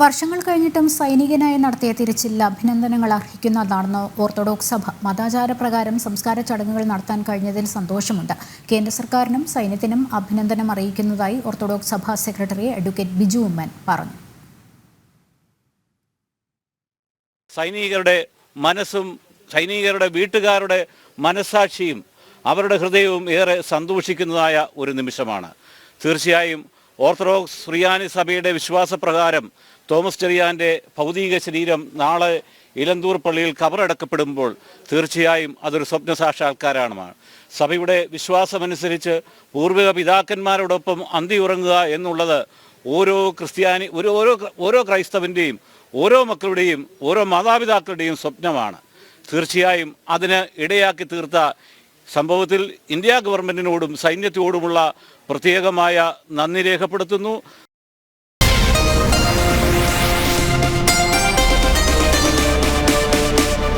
വർഷങ്ങൾ കഴിഞ്ഞിട്ടും സൈനികനായി നടത്തിയ തിരച്ചിലിൽ അഭിനന്ദനങ്ങൾ അർഹിക്കുന്നതാണെന്ന് ഓർത്തഡോക്സ് സഭ മതാചാരപ്രകാരം സംസ്കാര ചടങ്ങുകൾ നടത്താൻ കഴിഞ്ഞതിൽ സന്തോഷമുണ്ട്. കേന്ദ്ര സർക്കാരിനും സൈന്യത്തിനും അഭിനന്ദനം അറിയിക്കുന്നതായി ഓർത്തഡോക്സ് സഭ സെക്രട്ടറി അഡ്വക്കേറ്റ് ബിജു ഉമ്മൻ പറഞ്ഞു. സൈനികരുടെ മനസ്സും സൈനികരുടെ വീട്ടുകാരുടെ മനസ്സാക്ഷിയും അവരുടെ ഹൃദയവും ഏറെ സന്തോഷിക്കുന്നതായ ഒരു നിമിഷമാണ്. തീർച്ചയായും ഓർത്തഡോക്സ് സുറിയാനി സഭയുടെ വിശ്വാസപ്രകാരം തോമസ് ചെറിയാന്റെ ഭൗതിക ശരീരം നാളെ ഇലന്തൂർ പള്ളിയിൽ കബറടക്കപ്പെടുമ്പോൾ തീർച്ചയായും അതൊരു സ്വപ്ന സാക്ഷാത്കാരമാണ് സഭയുടെ വിശ്വാസമനുസരിച്ച് പൂർവിക പിതാക്കന്മാരോടൊപ്പം അന്തി ഉറങ്ങുക എന്നുള്ളത് ഓരോ ക്രിസ്ത്യാനി ഒരു ഓരോ ഓരോ ക്രൈസ്തവന്റെയും ഓരോ മക്കളുടെയും ഓരോ മാതാപിതാക്കളുടെയും സ്വപ്നമാണ്. തീർച്ചയായും അതിന് ഇടയാക്കി തീർത്ത സംഭവത്തിൽ ഇന്ത്യ ഗവൺമെന്റിനോടും സൈന്യത്തോടുമുള്ള പ്രത്യേകമായ നന്ദി രേഖപ്പെടുത്തുന്നു.